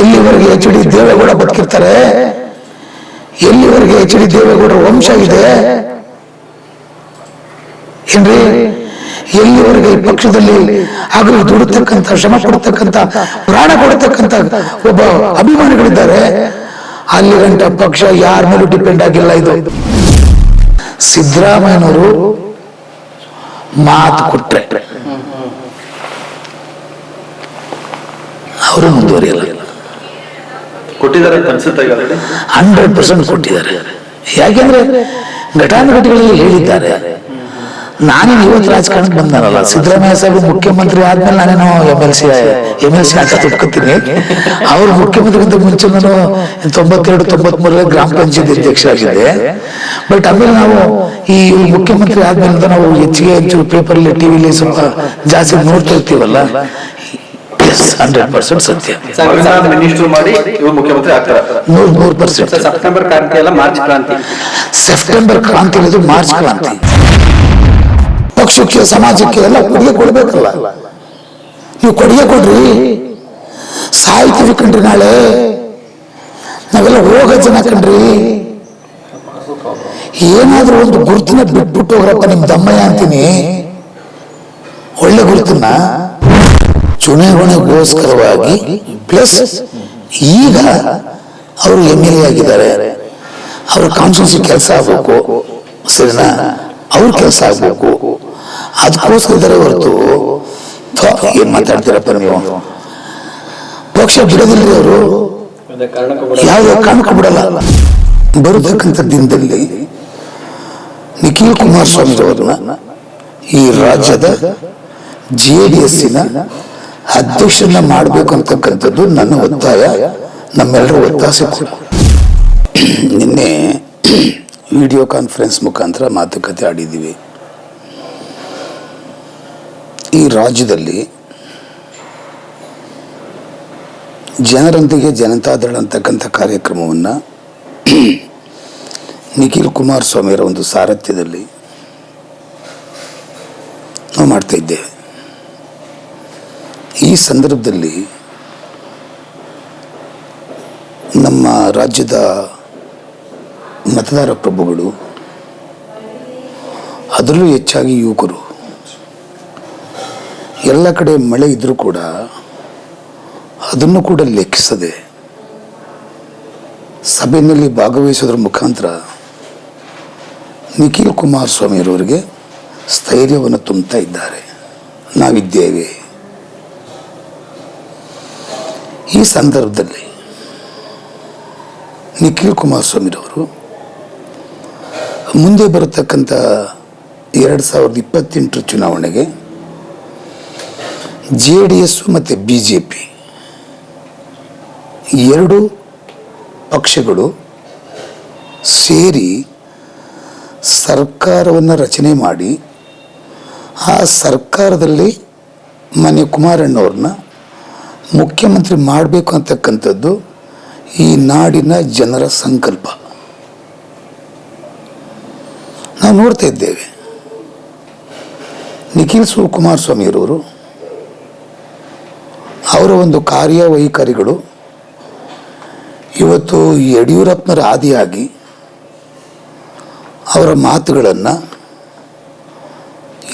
ಎಲ್ಲಿವರೆಗೆ H D Deve Gowda ಬದುಕಿರ್ತಾರೆ? ಎಲ್ಲಿವರೆಗೆ H D ದೇವೇಗೌಡರ ವಂಶ ಇದೆ? ಏನ್ರಿ? ಎಲ್ಲಿವರೆಗೆ ಪಕ್ಷದಲ್ಲಿ ಹಗಲು ದುಡಿತಕ್ಕಂಥ, ಶ್ರಮ ಪಡ್ತಕ್ಕಂಥ ಪ್ರಾಣ ಕೊಡ್ತಕ್ಕಂಥ ಒಬ್ಬ ಅಭಿಮಾನಿಗಳಿದ್ದಾರೆ? ಅಲ್ಲಿ ಗಂಟ ಪಕ್ಷ ಯಾರ ಮೇಲೂ ಡಿಪೆಂಡ್ ಆಗಿಲ್ಲ ಇದು. ಸಿದ್ದರಾಮಯ್ಯನವರು ಮಾತು ಕೊಟ್ರೆ. ಅವರು ಮುಂದುವರಿಯಲ್ಲ. ಕೊಟ್ಟಿದ್ದಾರೆ ಹಂಡ್ರೆಡ್ ಪರ್ಸೆಂಟ್ ಕೊಟ್ಟಿದ್ದಾರೆ. ಯಾಕೆಂದ್ರೆ ಘಟಾನುಘಟಿಗಳಲ್ಲಿ ಹೇಳಿದ್ದಾರೆ. ನಾನೇನು ಇವತ್ತು ರಾಜಕಾರಣಕ್ಕೆ ಬಂದಾನಲ್ಲ. ಸಿದ್ದರಾಮಯ್ಯ ಸಾಹೇಬ್ ಮುಖ್ಯಮಂತ್ರಿ ಆದ್ಮೇಲೆ ನಾನೇನು M L C M L C ತಿಳ್ಕೊತೀನಿ ಅವರು ಮುಖ್ಯಮಂತ್ರಿಗಿಂತ ಮುಂಚೆ ನಾನು ತೊಂಬತ್ತೆರಡು, ತೊಂಬತ್ಮೂರರಲ್ಲಿ ಗ್ರಾಮ ಪಂಚಾಯತ್ ಅಧ್ಯಕ್ಷರಾಗಿದ್ದೆ. ಬಟ್ ಆಮೇಲೆ ನಾವು ಈ ಮುಖ್ಯಮಂತ್ರಿ ಆದ್ಮೇಲೆ ನಾವು ಹೆಚ್ಚಿಗೆ ಹೆಚ್ಚು ಪೇಪರಲ್ಲಿ ಟಿವಿಲಿ ಸ್ವಲ್ಪ ಜಾಸ್ತಿ ನೋಡ್ತಾ ಇರ್ತೀವಲ್ಲ ಹಂಡ್ರೆಡ್ ಪರ್ಸೆಂಟ್ ಸತ್ಯ ಮಿನಿಸ್ಟರ್ ಮಾಡಿ ಇವರು ಮುಖ್ಯಮಂತ್ರಿ ಆಗ್ತಾರೆ. ನೂರ್ ನೂರು ಪರ್ಸೆಂಟ್ ಸೆಪ್ಟೆಂಬರ್ ಕ್ರಾಂತಿ ಅಲ್ಲ ಮಾರ್ಚ್ ಕ್ರಾಂತಿ. ಸೆಪ್ಟೆಂಬರ್ ಕ್ರಾಂತಿ ಇರೋದು ಮಾರ್ಚ್ ಕ್ರಾಂತಿ. ಪಕ್ಷಕ್ಕೆ ಸಮಾಜಕ್ಕೆ ಎಲ್ಲ ಕೊಡುಗೆ ಕೊಡ್ಬೇಕಲ್ಲ. ನೀವು ಕೊಡುಗೆ ಕೊಡ್ರಿ. ಸಾಯ್ತೀವಿ ಕಣ್ರಿ ನಾಳೆ. ನಾವೆಲ್ಲ ಹೋಗೋ ಜನ ಕಣ್ರಿ. ಏನಾದ್ರೂ ಒಂದು ಗುರುತಿನ ಬಿಟ್ಬಿಟ್ಟು ಹೋಗ್ರಪ್ಪ ನಿಮ್ ದಮ್ಮಯ್ಯ ಅಂತೀನಿ. ಒಳ್ಳೆ ಗುರುತನ್ನ. ಚುನಾವಣೆಗೋಸ್ಕರವಾಗಿ ಪ್ಲಸ್ ಈಗ ಅವರು ಎಂ ಎಲ್ ಎ ಆಗಿದ್ದಾರೆ. ಅವ್ರ ಕಾನ್ಸ್ಟಿಟ್ಯೂನ್ಸಿ ಕೆಲಸ ಆಗಬೇಕು. ಸರಿನಾ? ಅವ್ರ ಕೆಲಸ ಆಗಬೇಕು. ಅದಕ್ಕೋಸ್ಕರ ಹೊರತು ಏನ್ ಮಾತಾಡ್ತೀರಪ್ಪ ನೀವು? ಪಕ್ಷ ಬಿಡೋದಿಲ್ಲ ಅವರು ಯಾವುದೇ ಕಾರಣಕ್ಕೂ ಬಿಡಲ್ಲ. ಬರತಕ್ಕಂಥ ದಿನದಲ್ಲಿ ನಿಖಿಲ್ ಕುಮಾರಸ್ವಾಮಿ ಅವರನ್ನ ಈ ರಾಜ್ಯದ ಜೆ ಡಿ ಎಸ್ಸಿನ ಅಧ್ಯಕ್ಷರನ್ನ ಮಾಡಬೇಕು ಅಂತಕ್ಕಂಥದ್ದು ನನ್ನ ಒತ್ತಾಯ. ನಮ್ಮೆಲ್ಲರ ಒತ್ತಾಸೆ ಕೂಡ. ನಿನ್ನೆ ವಿಡಿಯೋ ಕಾನ್ಫರೆನ್ಸ್ ಮುಖಾಂತರ ಮಾತುಕತೆ ಆಡಿದ್ದೀವಿ. ಈ ರಾಜ್ಯದಲ್ಲಿ ಜನರೊಂದಿಗೆ ಜನತಾದಳ ಅಂತಕ್ಕಂಥ ಕಾರ್ಯಕ್ರಮವನ್ನು ನಿಖಿಲ್ ಕುಮಾರಸ್ವಾಮಿಯವರ ಒಂದು ಸಾರಥ್ಯದಲ್ಲಿ ನಾವು ಮಾಡ್ತಾ ಇದ್ದೇವೆ. ಈ ಸಂದರ್ಭದಲ್ಲಿ ನಮ್ಮ ರಾಜ್ಯದ ಮತದಾರ ಪ್ರಭುಗಳು, ಅದರಲ್ಲೂ ಹೆಚ್ಚಾಗಿ ಯುವಕರು. ಎಲ್ಲ ಕಡೆ ಮಳೆ ಇದ್ದರೂ ಕೂಡ ಅದನ್ನು ಕೂಡ ಲೆಕ್ಕಿಸದೆ ಸಭೆಯಲ್ಲಿ ಭಾಗವಹಿಸೋದ್ರ ಮುಖಾಂತರ ನಿಖಿಲ್ ಕುಮಾರಸ್ವಾಮಿಯವರವರಿಗೆ ಸ್ಥೈರ್ಯವನ್ನು ತುಂಬುತ್ತಾ ಇದ್ದಾರೆ. ನಾವಿದ್ದೇವೆ. ಈ ಸಂದರ್ಭದಲ್ಲಿ ನಿಖಿಲ್ ಕುಮಾರಸ್ವಾಮಿರವರು ಮುಂದೆ ಬರತಕ್ಕಂಥ ಎರಡು ಸಾವಿರದ ಇಪ್ಪತ್ತೆಂಟರ ಚುನಾವಣೆಗೆ ಜೆ ಡಿ ಎಸ್ ಮತ್ತು ಬಿ ಜೆ ಪಿ ಎರಡು ಪಕ್ಷಗಳು ಸೇರಿ ಸರ್ಕಾರವನ್ನು ರಚನೆ ಮಾಡಿ ಆ ಸರ್ಕಾರದಲ್ಲಿ ಮನೆ ಕುಮಾರಣ್ಣವ್ರನ್ನ ಮುಖ್ಯಮಂತ್ರಿ ಮಾಡಬೇಕು ಅಂತಕ್ಕಂಥದ್ದು ಈ ನಾಡಿನ ಜನರ ಸಂಕಲ್ಪ. ನಾವು ನೋಡ್ತಾ ಇದ್ದೇವೆ. ನಿಖಿಲ್ ಸ್ವಾಮಿ ಕುಮಾರಸ್ವಾಮಿಯರವರು ಅವರ ಒಂದು ಕಾರ್ಯವೈಖರಿಗಳು ಇವತ್ತು ಯಡಿಯೂರಪ್ಪನರ ಆದಿಯಾಗಿ ಅವರ ಮಾತುಗಳನ್ನು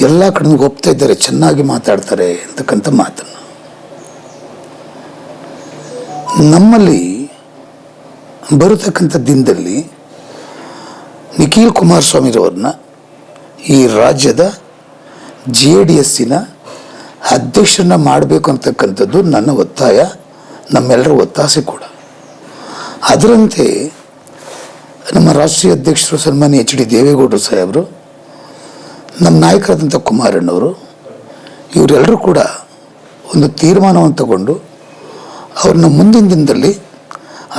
ಎಲ್ಲ ಕಡೆ ಒಪ್ತಾ ಇದ್ದಾರೆ, ಚೆನ್ನಾಗಿ ಮಾತಾಡ್ತಾರೆ ಅಂತಕ್ಕಂಥ ಮಾತನ್ನು. ನಮ್ಮಲ್ಲಿ ಬರತಕ್ಕಂಥ ದಿನದಲ್ಲಿ ನಿಖಿಲ್ ಕುಮಾರಸ್ವಾಮಿರವ್ರನ್ನ ಈ ರಾಜ್ಯದ ಜೆ ಡಿ ಎಸ್ಸಿನ ಅಧ್ಯಕ್ಷರನ್ನ ಮಾಡಬೇಕು ಅಂತಕ್ಕಂಥದ್ದು ನನ್ನ ಒತ್ತಾಯ, ನಮ್ಮೆಲ್ಲರ ಒತ್ತಾಸೆ ಕೂಡ. ಅದರಂತೆ ನಮ್ಮ ರಾಷ್ಟ್ರೀಯ ಅಧ್ಯಕ್ಷರು ಸನ್ಮಾನ್ಯ ಎಚ್ ಡಿ ದೇವೇಗೌಡರು ಸಾಹೇಬರು, ನಮ್ಮ ನಾಯಕರಾದಂಥ ಕುಮಾರಣ್ಣವರು, ಇವರೆಲ್ಲರೂ ಕೂಡ ಒಂದು ತೀರ್ಮಾನವನ್ನು ತಗೊಂಡು ಅವ್ರನ್ನ ಮುಂದಿನ ದಿನದಲ್ಲಿ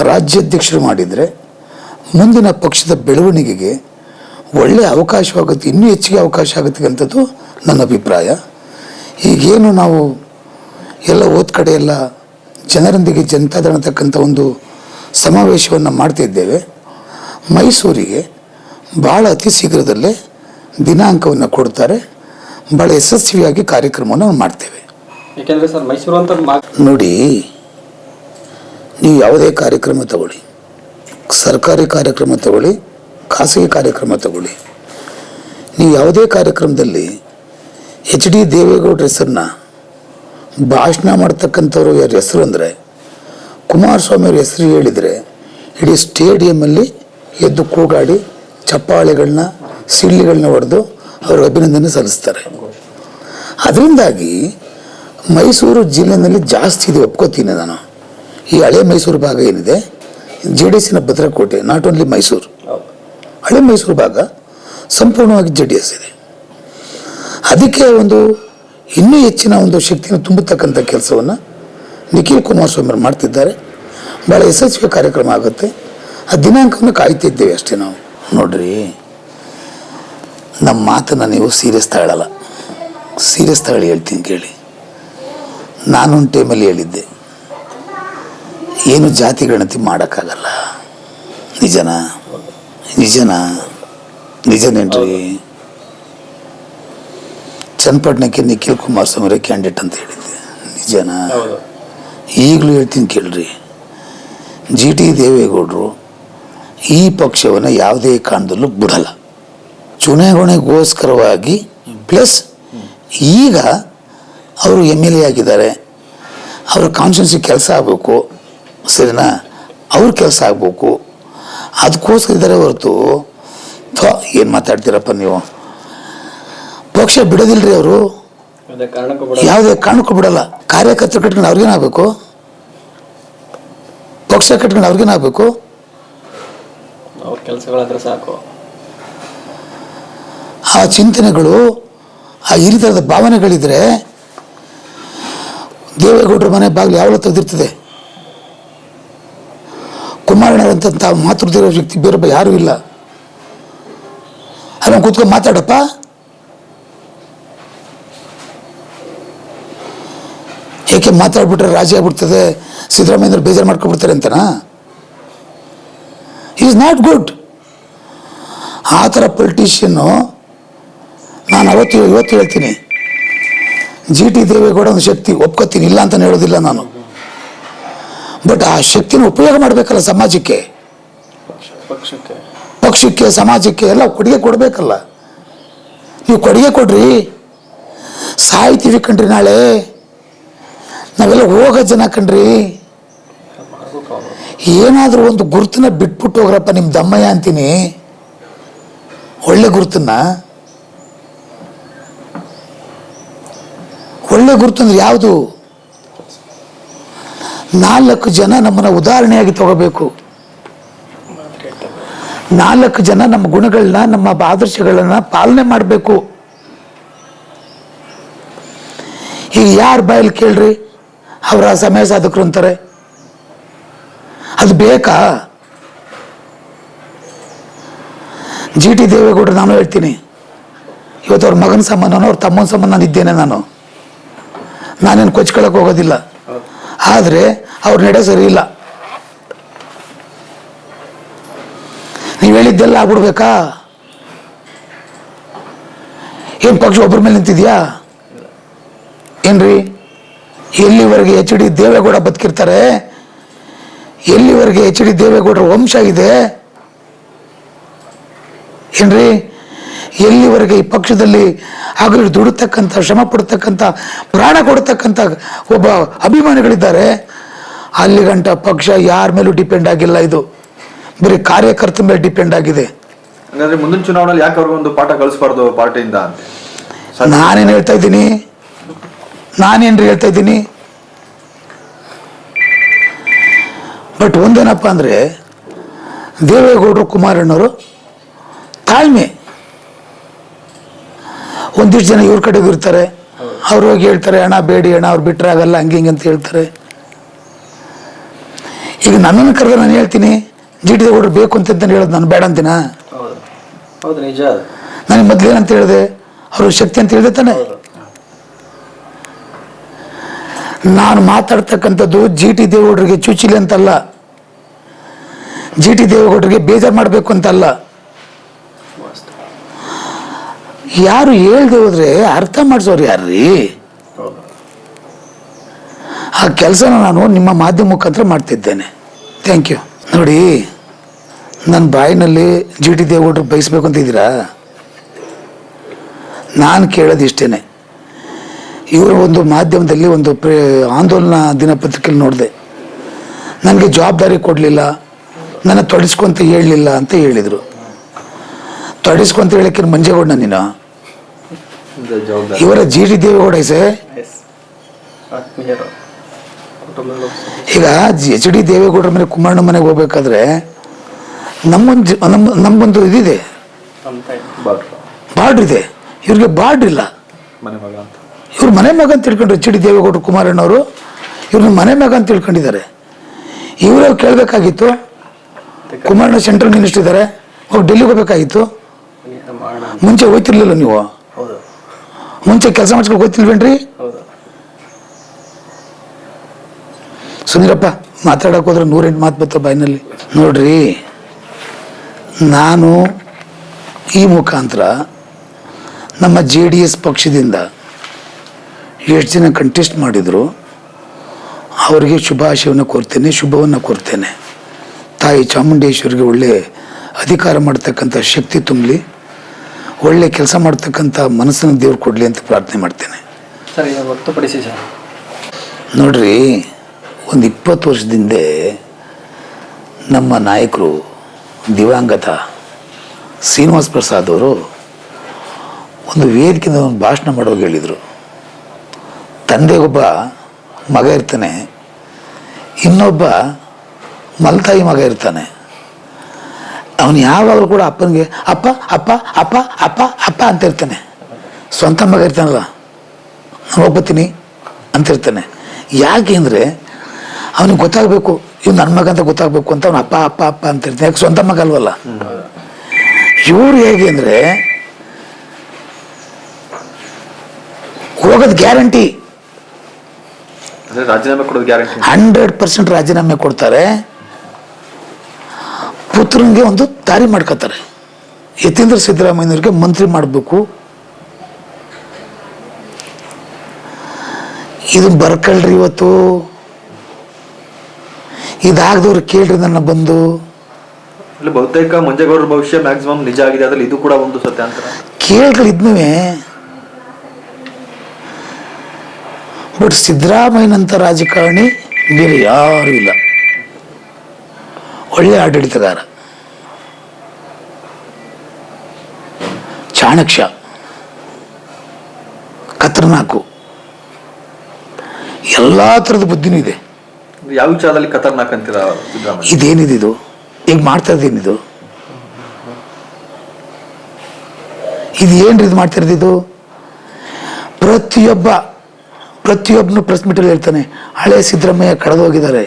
ರಾಜ್ಯಾಧ್ಯಕ್ಷರು ಮಾಡಿದರೆ ಮುಂದಿನ ಪಕ್ಷದ ಬೆಳವಣಿಗೆಗೆ ಒಳ್ಳೆಯ ಅವಕಾಶವಾಗುತ್ತೆ ಇನ್ನೂ ಹೆಚ್ಚಿಗೆ ಅವಕಾಶ ಆಗುತ್ತೆ ಅಂಥದ್ದು ನನ್ನ ಅಭಿಪ್ರಾಯ. ಈಗೇನು ನಾವು ಎಲ್ಲ ಓದ್ ಕಡೆ ಎಲ್ಲ ಜನರೊಂದಿಗೆ ಜನತಾದಳ ಅಂತಕ್ಕಂಥ ಒಂದು ಸಮಾವೇಶವನ್ನು ಮಾಡ್ತಿದ್ದೇವೆ ಮೈಸೂರಿಗೆ ಭಾಳ ಅತಿ ಶೀಘ್ರದಲ್ಲೇ ದಿನಾಂಕವನ್ನು ಕೊಡ್ತಾರೆ. ಭಾಳ ಯಶಸ್ವಿಯಾಗಿ ಕಾರ್ಯಕ್ರಮವನ್ನು ಮಾಡ್ತೇವೆ. ಯಾಕೆಂದ್ರೆ ಸರ್ ಮೈಸೂರು ಅಂತ ನೋಡಿ ನೀವು ಯಾವುದೇ ಕಾರ್ಯಕ್ರಮ ತಗೊಳ್ಳಿ. ಸರ್ಕಾರಿ ಕಾರ್ಯಕ್ರಮ ತಗೊಳ್ಳಿ, ಖಾಸಗಿ ಕಾರ್ಯಕ್ರಮ ತಗೊಳ್ಳಿ. ನೀವು ಯಾವುದೇ ಕಾರ್ಯಕ್ರಮದಲ್ಲಿ ಎಚ್ ಡಿ ದೇವೇಗೌಡರ ಹೆಸರನ್ನ ಭಾಷಣ ಮಾಡ್ತಕ್ಕಂಥವ್ರು ಯಾರ ಹೆಸರು ಅಂದರೆ, ಕುಮಾರಸ್ವಾಮಿ ಅವ್ರ ಹೆಸರು ಹೇಳಿದರೆ, ಇಡೀ ಸ್ಟೇಡಿಯಮಲ್ಲಿ ಎದ್ದು ಕೂಗಾಡಿ ಚಪ್ಪಾಳೆಗಳನ್ನ ಸಿಳ್ಳಿಗಳನ್ನ ಹೊಡೆದು ಅವ್ರಿಗೆ ಅಭಿನಂದನೆ ಸಲ್ಲಿಸ್ತಾರೆ. ಅದರಿಂದಾಗಿ ಮೈಸೂರು ಜಿಲ್ಲೆಯಲ್ಲಿ ಜಾಸ್ತಿ ಇದೆ, ಒಪ್ಕೋತೀನಿ ನಾನು. ಈ ಹಳೆ ಮೈಸೂರು ಭಾಗ ಏನಿದೆ? ಜೆ ಡಿ ಎಸ್ಸಿನ ಭದ್ರಕೋಟೆ ನಾಟ್ ಓನ್ಲಿ ಮೈಸೂರು. ಹಳೆ ಮೈಸೂರು ಭಾಗ ಸಂಪೂರ್ಣವಾಗಿ ಜೆ ಡಿ ಎಸ್ ಇದೆ. ಅದಕ್ಕೆ ಒಂದು ಇನ್ನೂ ಹೆಚ್ಚಿನ ಒಂದು ಶಕ್ತಿಯನ್ನು ತುಂಬತಕ್ಕಂಥ ಕೆಲಸವನ್ನು ನಿಖಿಲ್ ಕುಮಾರಸ್ವಾಮಿ ಅವರು ಮಾಡ್ತಿದ್ದಾರೆ. ಭಾಳ ಯಶಸ್ವಿ ಕಾರ್ಯಕ್ರಮ ಆಗುತ್ತೆ. ಆ ದಿನಾಂಕವನ್ನು ಕಾಯ್ತಿದ್ದೇವೆ ಅಷ್ಟೇ ನಾವು. ನೋಡ್ರಿ, ನಮ್ಮ ಮಾತನ್ನು ನೀವು ಸೀರಿಯಸ್ ತಗೊಳ್ಳಲ್ಲ. ಸೀರಿಯಸ್ ತಗೊಳ್ಳಿ ಹೇಳ್ತೀನಿ ಕೇಳಿ. ನಾನೊಂದು ಟೈಮಲ್ಲಿ ಹೇಳಿದ್ದೆ. ಏನು ಜಾತಿ ಗಣತಿ ಮಾಡೋಕ್ಕಾಗಲ್ಲ. ನಿಜನ? ನಿಜನ? ನಿಜನೇನ್ರಿ? ಚನ್ನಪಟ್ಟಣಕ್ಕೆ ನಿಖಿಲ್ ಕುಮಾರಸ್ವಾಮಿ ಅವರೇ ಕ್ಯಾಂಡಿಡೇಟ್ ಅಂತ ಹೇಳಿದ್ದೆ. ನಿಜನ? ಈಗಲೂ ಹೇಳ್ತೀನಿ ಕೇಳ್ರಿ. ಜಿ ಟಿ ದೇವೇಗೌಡರು ಈ ಪಕ್ಷವನ್ನು ಯಾವುದೇ ಕಾರಣದಲ್ಲೂ ಬಿಡಲ್ಲ. ಚುನಾವಣೆಗೋಸ್ಕರವಾಗಿ ಪ್ಲಸ್ ಈಗ ಅವರು ಎಂ ಎಲ್ ಎ ಆಗಿದ್ದಾರೆ. ಅವರ ಕಾನ್ಸ್ಟಿಟ್ಯೂನ್ಸಿ ಕೆಲಸ ಆಗಬೇಕು. ಸರಿನಾ ಅವ್ರ ಕೆಲಸ ಆಗಬೇಕು. ಅದಕ್ಕೋಸ್ಕರ ಇದ್ದಾರೆ ಹೊರತು. ಥೋ ಏನು ಮಾತಾಡ್ತೀರಪ್ಪ ನೀವು? ಪಕ್ಷ ಬಿಡೋದಿಲ್ರಿ ಅವರು. ಯಾವುದೇ ಕಾರಣಕ್ಕೂ ಬಿಡಲ್ಲ. ಕಾರ್ಯಕರ್ತರು ಕಟ್ಕೊಂಡು ಅವ್ರಿಗೇನಾಗಬೇಕು? ಪಕ್ಷ ಕಟ್ಕೊಂಡು ಅವ್ರಿಗೇನಾಗಬೇಕು? ಅವ್ರ ಕೆಲಸಗಳಾದ್ರೆ ಸಾಕು. ಆ ಚಿಂತನೆಗಳು ಆ ಈ ಥರದ ಭಾವನೆಗಳಿದ್ರೆ ದೇವೇಗೌಡರ ಮನೆ ಬಾಗಿಲು ಯಾವಾಗಲೂ ತೆಗೆದಿರ್ತದೆ? ಕುಮಾರಣ್ಣರಂತ ತಾವು ಮಾತೃದಿರೋ ವ್ಯಕ್ತಿ ಬೇರೆ ಯಾರು ಇಲ್ಲ. ಅಲ್ಲ ಕೂತ್ಕೊಂಡು ಮಾತಾಡಪ್ಪ. ಏಕೆ ಮಾತಾಡ್ಬಿಟ್ರೆ ರಾಜಿ ಆಗ್ಬಿಡ್ತದೆ? ಸಿದ್ದರಾಮಯ್ಯ ಬೇಜಾರು ಮಾಡ್ಕೊಬಿಡ್ತಾರೆ ಅಂತನಾ? ಈಸ್ ನಾಟ್ ಗುಡ್ ಆ ಥರ ಪೊಲಿಟಿಷಿಯನ್ನು ನಾನು ಅವತ್ತು ಇವತ್ತು ಹೇಳ್ತೀನಿ. ಜಿ ಟಿ ದೇವೇಗೌಡ ಒಂದು ಶಕ್ತಿ ಒಪ್ಕೋತೀನಿ, ಇಲ್ಲ ಅಂತ ಹೇಳೋದಿಲ್ಲ ನಾನು. ಬಟ್ ಆ ಶಕ್ತಿನ ಉಪಯೋಗ ಮಾಡಬೇಕಲ್ಲ ಸಮಾಜಕ್ಕೆ? ಪಕ್ಷಕ್ಕೆ. ಸಮಾಜಕ್ಕೆ ಎಲ್ಲ ಕೊಡುಗೆ ಕೊಡಬೇಕಲ್ಲ. ನೀವು ಕೊಡುಗೆ ಕೊಡ್ರಿ. ಸಾಯ್ತೀವಿ ಕಣ್ರಿ ನಾಳೆ. ನಾವೆಲ್ಲ ಹೋಗೋ ಜನ ಕಣ್ರಿ. ಏನಾದರೂ ಒಂದು ಗುರುತನ್ನ ಬಿಟ್ಬಿಟ್ಟು ಹೋಗ್ರಪ್ಪ ನಿಮ್ಮ ದಮ್ಮಯ್ಯ ಅಂತೀನಿ. ಒಳ್ಳೆ ಗುರುತನ್ನ. ಒಳ್ಳೆ ಗುರುತಂದ್ರೆ ಯಾವುದು? ನಾಲ್ಕು ಜನ ನಮ್ಮನ್ನು ಉದಾಹರಣೆಯಾಗಿ ತಗೋಬೇಕು. ನಾಲ್ಕು ಜನ ನಮ್ಮ ಗುಣಗಳನ್ನ, ನಮ್ಮ ಆದರ್ಶಗಳನ್ನ ಪಾಲನೆ ಮಾಡಬೇಕು. ಈಗ ಯಾರು ಬಾಯಲ್ಲಿ ಕೇಳ್ರಿ? ಅವರ ಸಮಯ ಸಾಧಕರು ಅಂತಾರೆ. ಅದು ಬೇಕಾ? ಜಿ ಟಿ ದೇವೇಗೌಡರು ನಾನು ಹೇಳ್ತೀನಿ. ಇವತ್ತು ಅವ್ರ ಮಗನ ಸಂಬಂಧನೋ ಅವ್ರ ತಮ್ಮನ ಸಂಬಂಧ ನಾನು ಇದ್ದೇನೆ ನಾನು. ನಾನೇನು ಕೊಚ್ಕೊಳ್ಳೋಕೆ ಹೋಗೋದಿಲ್ಲ. ಆದರೆ ಅವ್ರ ನಡೆ ಸರಿ ಇಲ್ಲ. ನೀವು ಹೇಳಿದ್ದೆಲ್ಲ ಆಗ್ಬಿಡ್ಬೇಕಾ? ಏನು ಪಕ್ಷ ಒಬ್ಬರ ಮೇಲೆ ನಿಂತಿದ್ಯಾ? ಏನ್ರಿ? ಎಲ್ಲಿವರೆಗೆ ಎಚ್ ಡಿ ದೇವೇಗೌಡ ಬದುಕಿರ್ತಾರೆ? ಎಲ್ಲಿವರೆಗೆ ಎಚ್ ಡಿ ದೇವೇಗೌಡರ ವಂಶ ಇದೆ? ಏನ್ರಿ? ಎಲ್ಲಿವರೆಗೆ ಈ ಪಕ್ಷದಲ್ಲಿ ಹಗಲು ದುಡಿತಕ್ಕಂಥ ಶ್ರಮ ಪಡ್ತಕ್ಕಂಥ ಪ್ರಾಣ ಕೊಡ್ತಕ್ಕಂಥ ಒಬ್ಬ ಅಭಿಮಾನಿಗಳಿದ್ದಾರೆ. ಅಲ್ಲಿ ಗಂಟ ಪಕ್ಷ ಯಾರ ಮೇಲೂ ಡಿಪೆಂಡ್ ಆಗಿಲ್ಲ ಇದು. ಬರೀ ಕಾರ್ಯಕರ್ತರ ಮೇಲೆ ಡಿಪೆಂಡ್ ಆಗಿದೆ. ಹಂಗಾದ್ರೆ ಮುಂದಿನ ಚುನಾವಣೆಯಲ್ಲಿ ಯಾಕೆ ಅವ್ರಿಗೆ ಒಂದು ಪಾಠ ಕಳಿಸ್ಬಾರ್ದು ಪಾರ್ಟಿಯಿಂದ ನಾನೇನು ಹೇಳ್ತಾ ಇದ್ದೀನಿ? ನಾನೇನ್ರಿ ಹೇಳ್ತಾ ಇದ್ದೀನಿ? ಬಟ್ ಒಂದೇನಪ್ಪ ಅಂದರೆ ದೇವೇಗೌಡರು ಕುಮಾರಣ್ಣವರು ತಾಳ್ಮೆ. ಒಂದಿಷ್ಟು ಜನ ಇವ್ರ ಕಡೆಗೂ ಇರ್ತಾರೆ. ಅವ್ರು ಹೋಗಿ ಹೇಳ್ತಾರೆ ಹಣ ಬೇಡಿ ಹಣ ಅವ್ರು ಬಿಟ್ಟರೆ ಆಗಲ್ಲ ಹಂಗೆ ಹಿಂಗೆ ಅಂತ ಹೇಳ್ತಾರೆ. ಈಗ ನನ್ನನ್ನು ಕರೆದ್ರೆ ನಾನು ಹೇಳ್ತೀನಿ ಜಿ ಟಿ ದೇವೇಗೌಡರು ಬೇಕು ಅಂತ ಹೇಳೋದು ನಾನು ಬೇಡ ಅಂತೀನ? ನನಗೆ ಮೊದಲೇನಂತ ಹೇಳಿದೆ? ಅವರು ಶಕ್ತಿ ಅಂತ ಹೇಳಿದೆ ತಾನೆ? ನಾನು ಮಾತಾಡ್ತಕ್ಕಂಥದ್ದು ಜಿ ಟಿ ದೇವೇಗೌಡರಿಗೆ ಚುಚಿಲಿ ಅಂತಲ್ಲ. ಜಿ ಟಿ ದೇವೇಗೌಡರಿಗೆ ಬೇಜಾರು ಮಾಡಬೇಕು ಅಂತಲ್ಲ. ಯಾರು ಹೇಳ್ದೆ ಹೋದ್ರೆ ಅರ್ಥ ಮಾಡಿಸೋರು ಯಾರ್ರೀ? ಆ ಕೆಲಸನ ನಾನು ನಿಮ್ಮ ಮಾಧ್ಯಮ ಮುಖಾಂತರ ಮಾಡ್ತಿದ್ದೇನೆ. ಥ್ಯಾಂಕ್ ಯು ನೋಡಿ ನನ್ನ ಬಾಯಿನಲ್ಲಿ ಜಿ ಟಿ ದೇವೇಗೌಡರು ಬಯಸ್ಬೇಕು ಅಂತ ಇದ್ದೀರಾ? ನಾನು ಕೇಳೋದು ಇಷ್ಟೇ ಇವರು ಒಂದು ಮಾಧ್ಯಮದಲ್ಲಿ ಒಂದು ಪ್ರೇ, ಆಂದೋಲನ ದಿನಪತ್ರಿಕೆಯಲ್ಲಿ ನೋಡಿದೆ. ನನಗೆ ಜವಾಬ್ದಾರಿ ಕೊಡಲಿಲ್ಲ, ನನ್ನ ತೊಡಸ್ಕೊಂತ ಹೇಳಲಿಲ್ಲ ಅಂತ ಹೇಳಿದರು. ತೊಡಸ್ಕೊಂತ ಹೇಳಕ್ಕೆ ಮಂಜೇಗೌಡ ನೀನು? ಇವರ ಜಿ ಡಿ ದೇವೇಗೌಡ ಐಸೆ ಈಗ ಎಚ್ ಡಿ ದೇವೇಗೌಡರ ಮನೆ ಕುಮಾರಣ್ಣ ಮನೆಗೆ ಹೋಗ್ಬೇಕಾದ್ರೆ ನಮ್ಮೊಂದು ನಮ್ಮ ನಮ್ಮೊಂದು ಇದಿದೆ. ಬಾರ್ಡ್ರ್ ಇದೆ. ಇವ್ರಿಗೆ ಬಾರ್ಡ್ರ್ ಇಲ್ಲ. ಇವ್ರ ಮನೆ ಮಗ ಅಂತ ತಿಳ್ಕೊಂಡ್ರು ಎಚ್ ಡಿ ದೇವೇಗೌಡರು ಕುಮಾರಣ್ಣವರು ಇವ್ರನ್ನ ಮನೆ ಮಗ ಅಂತ ತಿಳ್ಕೊಂಡಿದ್ದಾರೆ. ಇವರೇ ಕೇಳಬೇಕಾಗಿತ್ತು. ಕುಮಾರಣ್ಣ ಸೆಂಟ್ರಲ್ ಮಿನಿಸ್ಟರ್ ಇದ್ದಾರೆ ಅವ್ರು ಡೆಲ್ಲಿಗೆ ಹೋಗ್ಬೇಕಾಗಿತ್ತು. ಮುಂಚೆ ಹೋಯ್ತಿರ್ಲಿಲ್ಲ ನೀವು? ಮುಂಚೆ ಕೆಲಸ ಮಾಡ್ಸ್ಕೊಂಡು ಹೋಯ್ತಿಲ್ವೇನ್ರಿ? ಹೌದು. ಸುನೀರಪ್ಪ ಮಾತಾಡಕ್ಕೆ ಹೋದ್ರೆ ನೂರೆಂಟು ಮಾತು ಬರ್ತಾವ ಬಾಯಿನಲ್ಲಿ. ನೋಡ್ರಿ ನಾನು ಈ ಮುಖಾಂತರ ನಮ್ಮ ಜೆ ಡಿ ಎಸ್ ಪಕ್ಷದಿಂದ ಎಷ್ಟು ಜನ ಕಂಟೆಸ್ಟ್ ಮಾಡಿದ್ರು ಅವರಿಗೆ ಶುಭಾಶಯವನ್ನು ಕೋರ್ತೇನೆ ಶುಭವನ್ನು ಕೋರ್ತೇನೆ. ತಾಯಿ ಚಾಮುಂಡೇಶ್ವರಿಗೆ ಒಳ್ಳೆ ಅಧಿಕಾರ ಮಾಡ್ತಕ್ಕಂಥ ಶಕ್ತಿ ತುಂಬಲಿ. ಒಳ್ಳೆ ಕೆಲಸ ಮಾಡ್ತಕ್ಕಂಥ ಮನಸ್ಸನ್ನು ದೇವ್ರು ಕೊಡಲಿ ಅಂತ ಪ್ರಾರ್ಥನೆ ಮಾಡ್ತೇನೆ. ಸರ್ ನೋಡ್ರಿ ಒಂದು ಇಪ್ಪತ್ತು ವರ್ಷದಿಂದೆ ನಮ್ಮ ನಾಯಕರು ದಿವಂಗತ ಶ್ರೀನಿವಾಸ ಪ್ರಸಾದ್ ಅವರು ಒಂದು ವೇದಿಕೆಯಿಂದ ಒಂದು ಭಾಷಣ ಮಾಡೋಗಿ ಹೇಳಿದರು. ತಂದೆಗೊಬ್ಬ ಮಗ ಇರ್ತಾನೆ ಇನ್ನೊಬ್ಬ ಮಲ್ತಾಯಿ ಮಗ ಇರ್ತಾನೆ. ಅವನು ಯಾವಾಗಲೂ ಕೂಡ ಅಪ್ಪನಿಗೆ ಅಪ್ಪ ಅಪ್ಪ ಅಪ್ಪ ಅಪ್ಪ ಅಪ್ಪ ಅಂತ ಇರ್ತಾನೆ. ಸ್ವಂತ ಮಗ ಇರ್ತಾನಲ್ಲ ನಾನು ಹೋಗ್ಬತ್ತೀನಿ ಅಂತಿರ್ತಾನೆ ಯಾಕೆ ಅಂದರೆ ಅವನಿಗೆ ಗೊತ್ತಾಗಬೇಕು ಇವ್ ನನ್ನ ಮಗ ಅಂತ ಗೊತ್ತಾಗಬೇಕು ಅಂತ ಅವನು ಅಪ್ಪ ಅಪ್ಪ ಅಪ್ಪ ಅಂತ ಇರ್ತಾನೆ. ಯಾಕೆ ಸ್ವಂತ ಮಗ ಅಲ್ವಲ್ಲ? ಇವ್ರು ಹೇಗೆ ಅಂದರೆ ಹೋಗೋದು ಗ್ಯಾರಂಟಿ. ಅಂದ್ರೆ ರಾಜೀನಾಮೆ ಕೊಡೋದು ಗ್ಯಾರಂಟಿ. ಹಂಡ್ರೆಡ್ ಪರ್ಸೆಂಟ್ ರಾಜೀನಾಮೆ ಕೊಡ್ತಾರೆ. ಪುತ್ರನಿಗೆ ಒಂದು ದಾರಿ ಮಾಡ್ಕೋತಾರೆ. ಯತೀಂದ್ರ ಸಿದ್ದರಾಮಯ್ಯನವ್ರಿಗೆ ಮಂತ್ರಿ ಮಾಡಬೇಕು. ಇದು ಬರ್ಕಳ್ರಿ ಇವತ್ತು. ಇದಾಗದವ್ರು ಕೇಳ್ರಿ ನನ್ನ ಬಂದು. ಬಹುತೇಕ ಮಂಜೇಗೌಡರ ಭವಿಷ್ಯ ಮ್ಯಾಕ್ಸಿಮಮ್ ನಿಜ ಆಗಿದೆ ಅದ್ರಲ್ಲಿ ಇದು ಕೂಡ ಒಂದು ಸತ್ಯ ಅಂತ. ಕೇಳ್ರಿ ಇದ್ನೂ ಬಟ್ ಸಿದ್ದರಾಮಯ್ಯನಂತ ರಾಜಕಾರಣಿ ಬೇರೆ ಯಾರು ಇಲ್ಲ. ಒಳ್ಳೆ ಆಡಳಿತಗಾರ. ಚಾಣಕ್ಯ. ಕತರ್ನಾಕು ಎಲ್ಲ ಥರದ ಬುದ್ಧಿನೂ ಇದೆ. ಯಾವ ವಿಚಾರದಲ್ಲಿ ಕತರ್ನಾಕ್ ಅಂತೀರ ಇದೇನಿದೆ ಇದು? ಈಗ ಮಾಡ್ತಾ ಇದು ಏನ್ರಿ ಇದು ಮಾಡ್ತಾ ಇರೋದಿದು ಪ್ರತಿಯೊಬ್ಬ ಪ್ರತಿಯೊಬ್ಬನು ಪ್ರೆಸ್ ಮೀಟಲ್ಲಿ ಹೇಳ್ತಾನೆ ಹಳೆ ಸಿದ್ದರಾಮಯ್ಯ ಕಳೆದೋಗಿದ್ದಾರೆ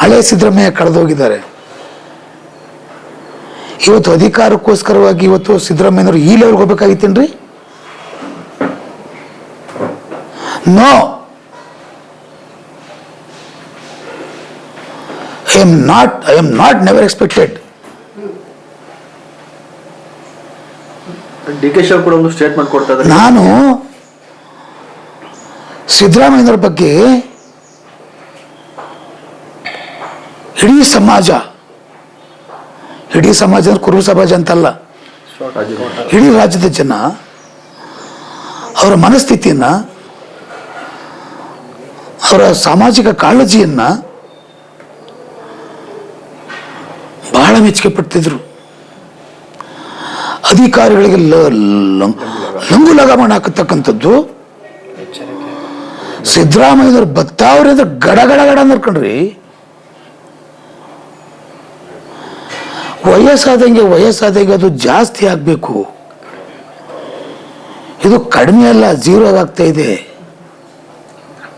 ಹಳೆ ಸಿದ್ದರಾಮಯ್ಯ ಕಳೆದೋಗಿದ್ದಾರೆ. ಇವತ್ತು ಅಧಿಕಾರಕ್ಕೋಸ್ಕರವಾಗಿ ಇವತ್ತು ಸಿದ್ದರಾಮಯ್ಯನವರು ಈ ಲೆವೆಲ್ಗೆ ಹೋಗ್ಬೇಕಾಗಿತ್ತೇನ್ರಿ? No I'm not I am not never expected ನಾನು ಸಿದ್ದರಾಮಯ್ಯನವ್ರ ಬಗ್ಗೆ ಇಡೀ ಸಮಾಜ, ಇಡೀ ಸಮಾಜ ಅಂದ್ರೆ ಕುರುಬ ಸಮಾಜ ಅಂತಲ್ಲ. ಇಡೀ ರಾಜ್ಯದ ಜನ ಅವರ ಮನಸ್ಥಿತಿಯನ್ನ, ಅವರ ಸಾಮಾಜಿಕ ಕಾಳಜಿಯನ್ನ ಬಹಳ ಮೆಚ್ಚುಗೆ ಪಡ್ತಿದ್ರು. ಅಧಿಕಾರಿಗಳಿಗೆ ಲಂಗು ಲಗಾಮಣ ಹಾಕತಕ್ಕಂಥದ್ದು. ಸಿದ್ದರಾಮಯ್ಯವ್ರು ಬತ್ತಾವ್ರೆ ಅಂದ್ರೆ ಗಡ ಗಡ ಗಡ ವಯಸ್ಸಾದಂಗೆ ವಯಸ್ಸಾದಂಗೆ ಅದು ಜಾಸ್ತಿ ಆಗಬೇಕು. ಇದು ಕಡಿಮೆ ಅಲ್ಲ ಜೀರೋ ಆಗ್ತಾ ಇದೆ.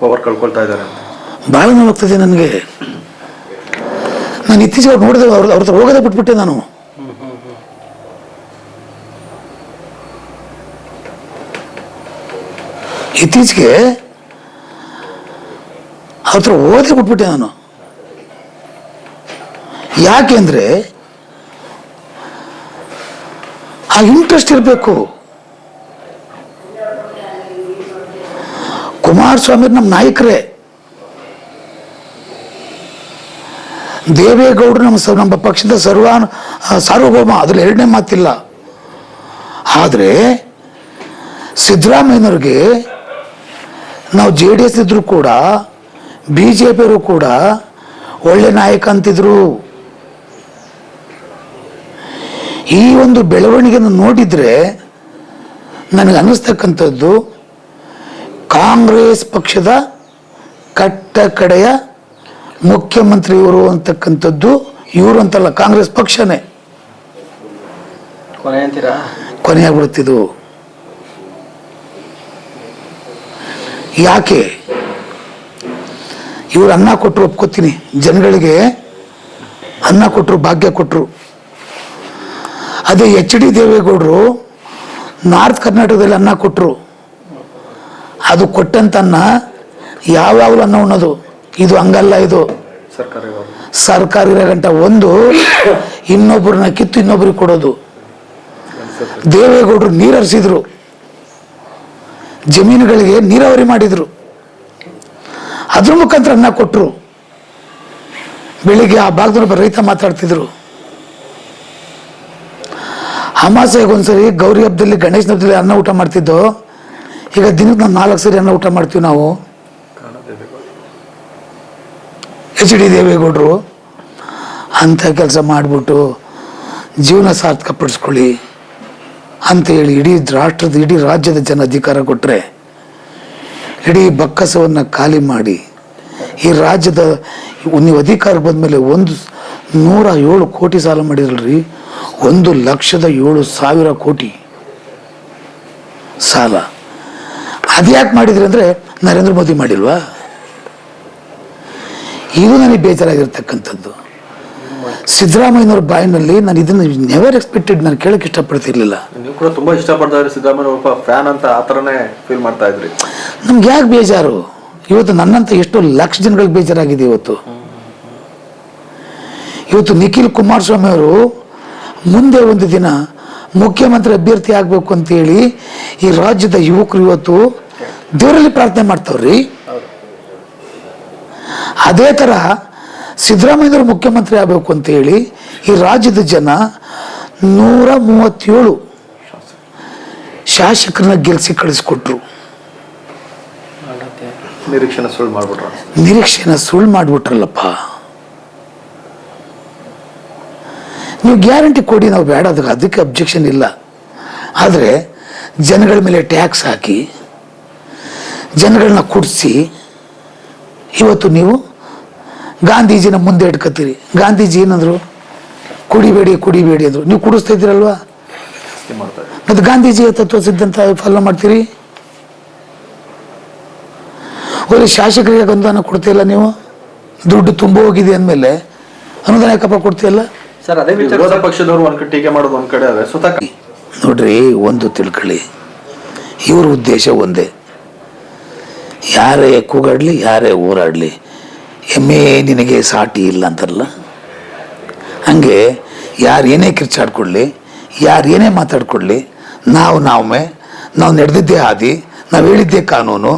ಪವರ್ ಕಳ್ಕೊಳ್ತಾ ಇದ್ದಾರೆ. ಅಂತ ಭಾಳ ನೋವಾಗ್ತದೆ ನನಗೆ. ನಾನು ಇತ್ತೀಚೆಗೆ ನೋಡಿದೆ ಅವ್ರ ಅವ್ರ ಹತ್ರ ಹೋಗೋದೇ ಬಿಟ್ಬಿಟ್ಟೆ ನಾನು. ಇತ್ತೀಚೆಗೆ ಅವ್ರ ಹತ್ರ ಹೋಗೋದೇ ಬಿಟ್ಬಿಟ್ಟೆ ನಾನು. ಯಾಕೆಂದ್ರೆ ಆ ಇಂಟ್ರೆಸ್ಟ್ ಇರಬೇಕು. ಕುಮಾರಸ್ವಾಮಿ ನಮ್ಮ ನಾಯಕರೇ. ದೇವೇಗೌಡರು ನಮ್ಮ ನಮ್ಮ ಪಕ್ಷದ ಸರ್ವಾನು ಸಾರ್ವಭೌಮ, ಅದ್ರಲ್ಲಿ ಎರಡನೇ ಮಾತಿಲ್ಲ. ಆದರೆ ಸಿದ್ದರಾಮಯ್ಯನವ್ರಿಗೆ ನಾವು ಜೆ ಡಿ ಎಸ್ ಇದ್ರು ಕೂಡ, ಬಿ ಜೆ ಪಿಯವರು ಕೂಡ ಒಳ್ಳೆ ನಾಯಕ ಅಂತಿದ್ರು. ಈ ಒಂದು ಬೆಳವಣಿಗೆಯನ್ನು ನೋಡಿದರೆ ನನಗೆ ಅನ್ನಿಸ್ತಕ್ಕಂಥದ್ದು ಕಾಂಗ್ರೆಸ್ ಪಕ್ಷದ ಕಟ್ಟ ಕಡೆಯ ಮುಖ್ಯಮಂತ್ರಿ ಇವರು ಅಂತಕ್ಕಂಥದ್ದು ಇವರು ಅಂತಲ್ಲ ಕಾಂಗ್ರೆಸ್ ಪಕ್ಷನೇ. ಕೊನೆ ಅಂತೀರಾ? ಕೊನೆಯಾಗ್ಬಿಡುತ್ತಿದ್ದು ಯಾಕೆ? ಇವರು ಅನ್ನ ಕೊಟ್ಟರು ಒಪ್ಕೋತೀನಿ. ಜನಗಳಿಗೆ ಅನ್ನ ಕೊಟ್ಟರು ಭಾಗ್ಯ ಕೊಟ್ಟರು ಅದೇ ಎಚ್ ಡಿ ದೇವೇಗೌಡರು ನಾರ್ತ್ ಕರ್ನಾಟಕದಲ್ಲಿ ಅನ್ನ ಕೊಟ್ಟರು ಅದು ಕೊಟ್ಟಂತ ಅನ್ನ ಯಾವಾಗಲೂ ಅನ್ನ ಉಣ್ಣೋದು ಇದು ಹಂಗಲ್ಲ ಇದು. ಸರ್ಕಾರ ಒಂದು ಇನ್ನೊಬ್ಬರನ್ನ ಕಿತ್ತು ಇನ್ನೊಬ್ರಿಗೆ ಕೊಡೋದು. ದೇವೇಗೌಡರು ನೀರು ಹರಿಸಿದ್ರು. ಜಮೀನುಗಳಿಗೆ ನೀರಾವರಿ ಮಾಡಿದ್ರು. ಅದ್ರ ಮುಖಾಂತರ ಅನ್ನ ಕೊಟ್ಟರು ಬೆಳಿಗ್ಗೆ ಆ ಭಾಗದೊಬ್ಬ ರೈತ ಮಾತಾಡ್ತಿದ್ರು. ಅಮಾಸೆಗೆ ಒಂದ್ಸರಿ ಗೌರಿ ಹಬ್ಬದಲ್ಲಿ ಗಣೇಶ ಹಬ್ಬದಲ್ಲಿ ಅನ್ನ ಊಟ ಮಾಡ್ತಿದ್ದೋ. ಈಗ ದಿನಕ್ಕೆ ನಾವು ನಾಲ್ಕು ಸರಿ ಅನ್ನ ಊಟ ಮಾಡ್ತೀವಿ ನಾವು. ಎಚ್ ಡಿ ದೇವೇಗೌಡರು ಅಂಥ ಕೆಲಸ ಮಾಡಿಬಿಟ್ಟು ಜೀವನ ಸಾರ್ಥಕಪಡಿಸ್ಕೊಳ್ಳಿ ಅಂತ ಹೇಳಿ ಇಡೀ ರಾಷ್ಟ್ರದ, ಇಡೀ ರಾಜ್ಯದ ಜನ ಅಧಿಕಾರ ಕೊಟ್ಟರೆ ಇಡೀ ಬಕ್ಕಸವನ್ನು ಖಾಲಿ ಮಾಡಿ ಈ ರಾಜ್ಯದ, ನೀವು ಅಧಿಕಾರ ಬಂದಮೇಲೆ ಒಂದು ನೂರ ಏಳು ಕೋಟಿ ಸಾಲ ಮಾಡಿದ್ರಿ ಒಂದು ಲಕ್ಷದ ಏಳು ಸಾವಿರ ಕೋಟಿ ಸಾಲ. ಅದ್ಯಾಕೆ ಮಾಡಿದ್ರಿ ಅಂದರೆ ನರೇಂದ್ರ ಮೋದಿ ಮಾಡಿಲ್ವಾ? ಇದು ನನಗೆ ಬೇಜಾರಾಗಿರ್ತಕ್ಕಂಥದ್ದು. ಸಿದ್ದರಾಮಯ್ಯನವ್ರ ಬಾಯಿನಲ್ಲಿ ನಾನು ಇದನ್ನು ನೆವರ್ ಎಕ್ಸ್ಪೆಕ್ಟೆಡ್ ನಾನು ಕೇಳಕ್ಕೆ ಇಷ್ಟಪಡ್ತಿರ್ಲಿಲ್ಲ. ನೀವು ಕೂಡ ತುಂಬಾ ಸಿದ್ದರಾಮಯ್ಯ ಒಬ್ಬ ಫ್ಯಾನ್ ಅಂತ ಆ ಥರನೇ ಫೀಲ್ ಮಾಡ್ತಾ ಇದ್ರಿ. ನಮ್ಗೆ ಯಾಕೆ ಬೇಜಾರು? ಇವತ್ತು ನನ್ನಂತ ಎಷ್ಟೋ ಲಕ್ಷ ಜನಗಳಿಗೆ ಬೇಜಾರಾಗಿದೆ ಇವತ್ತು. ಇವತ್ತು ನಿಖಿಲ್ ಕುಮಾರಸ್ವಾಮಿ ಅವರು ಮುಂದೆ ಒಂದು ದಿನ ಮುಖ್ಯಮಂತ್ರಿ ಅಭ್ಯರ್ಥಿ ಆಗಬೇಕು ಅಂತೇಳಿ ಈ ರಾಜ್ಯದ ಯುವಕರು ಇವತ್ತು ದೇವರಲ್ಲಿ ಪ್ರಾರ್ಥನೆ ಮಾಡ್ತಾವ್ರಿ. ಅದೇ ಥರ ಸಿದ್ದರಾಮಯ್ಯವರು ಮುಖ್ಯಮಂತ್ರಿ ಆಗಬೇಕು ಅಂತೇಳಿ ಈ ರಾಜ್ಯದ ಜನ ನೂರ ಮೂವತ್ತೇಳು ಶಾಸಕರನ್ನ ಗೆಲ್ಸಿ ಕಳಿಸ್ಕೊಟ್ರು. ನಿರೀಕ್ಷೆನ ಸುಳ್ಳು ಮಾಡಿಬಿಟ್ರಲ್ಲಪ್ಪ. ನೀವು ಗ್ಯಾರಂಟಿ ಕೊಡಿ, ನಾವು ಬೇಡ. ಅದಕ್ಕೆ ಅದಕ್ಕೆ ಅಬ್ಜೆಕ್ಷನ್ ಇಲ್ಲ. ಆದರೆ ಜನಗಳ ಮೇಲೆ ಟ್ಯಾಕ್ಸ್ ಹಾಕಿ, ಜನಗಳನ್ನ ಕುಡಿಸಿ, ಇವತ್ತು ನೀವು ಗಾಂಧೀಜಿನ ಮುಂದೆ ಇಟ್ಕೋತೀರಿ ಗಾಂಧೀಜಿ ಏನಂದರು? ಕುಡಿಬೇಡಿ ಕುಡಿಬೇಡಿ ಅಂದರು. ನೀವು ಕುಡಿಸ್ತಾ ಇದ್ದೀರಲ್ವಾ? ಮತ್ತು ಗಾಂಧೀಜಿಯ ತತ್ವ ಸಿದ್ಧಾಂತ ಫಾಲೋ ಮಾಡ್ತೀರಿ? ಒಳ್ಳೆ ಶಾಸಕರಿಗೆ ಅನುದಾನ ಕೊಡ್ತಿಲ್ಲ ನೀವು? ದುಡ್ಡು ತುಂಬ ಹೋಗಿದೆ ಅಂದಮೇಲೆ ಅನುದಾನ ಯಾಕಪ್ಪ ಕೊಡ್ತಿಲ್ಲ ಸರ್ ಅದೇ ವಿಚಾರ ವಿರೋಧ ಪಕ್ಷದವರು ಒಂದ್ ಕಡೆ ಟೀಕೆ ಮಾಡೋದು ಒಂದ್ ಕಡೆ ಸ್ವತಃ ನೋಡ್ರಿ ಒಂದು ತಿಳ್ಕೊಳ್ಳಿ. ಇವ್ರ ಉದ್ದೇಶ ಒಂದೇ. ಯಾರೇ ಕೂಗಾಡ್ಲಿ ಯಾರೇ ಊರಾಡ್ಲಿ ಎಮ್ಮೆ ನಿನಗೆ ಸಾಟಿ ಇಲ್ಲ ಅಂತಾರಲ್ಲ? ಹಂಗೆ ಯಾರು ಏನೇ ಕಿರ್ಚಾಡ್ಕೊಳ್ಳಿ ಯಾರು ಏನೇ ಮಾತಾಡ್ಕೊಳ್ಳಿ ನಾವು ನಾವೇ ನಾವು ನಡೆದಿದ್ದೇ ಹಾದಿ ನಾವು ಹೇಳಿದ್ದೇ ಕಾನೂನು